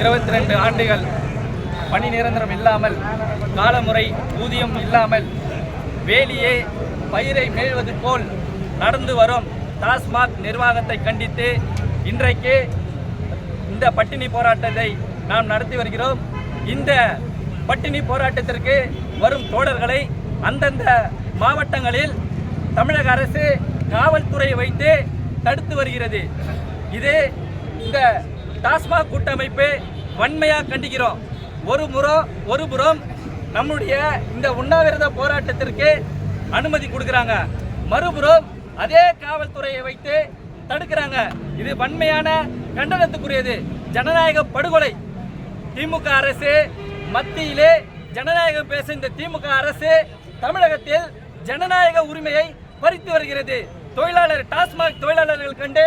இருபத்தி ரெண்டு ஆண்டுகள் பணி நிரந்தரம் இல்லாமல் காலமுறை ஊதியம் இல்லாமல் வேலியே பயிரை மேழ்வது போல் நடந்து வரும் டாஸ்மாக் நிர்வாகத்தை கண்டித்து இன்றைக்கு இந்த பட்டினி போராட்டத்தை நாம் நடத்தி வருகிறோம். இந்த பட்டினி போராட்டத்திற்கு வரும் தோழர்களை அந்தந்த மாவட்டங்களில் தமிழக அரசு காவல்துறையை வைத்து தடுத்து வருகிறது. இது இந்த டாஸ்மாக் கூட்டமைப்பு வன்மையாக கண்டிக்கிறோம். ஒரு முறை ஒரு புறம் நம்முடைய இந்த உண்ணாவிரத போராட்டத்திற்கு அனுமதி கொடுக்குறாங்க. மறுபுறம் அதே காவல்துறையை வைத்து தடுக்கிறாங்க. இது வன்மையான கண்டனத்துக்குரியது. ஜனநாயக படுகொலை. திமுக அரசு மத்தியிலே ஜனநாயகம் பேச இந்த திமுக அரசு தமிழகத்தில் ஜனநாயக உரிமையை பறித்து வருகிறது. தொழிலாளர் டாஸ்மாக் தொழிலாளர்கள் கண்டு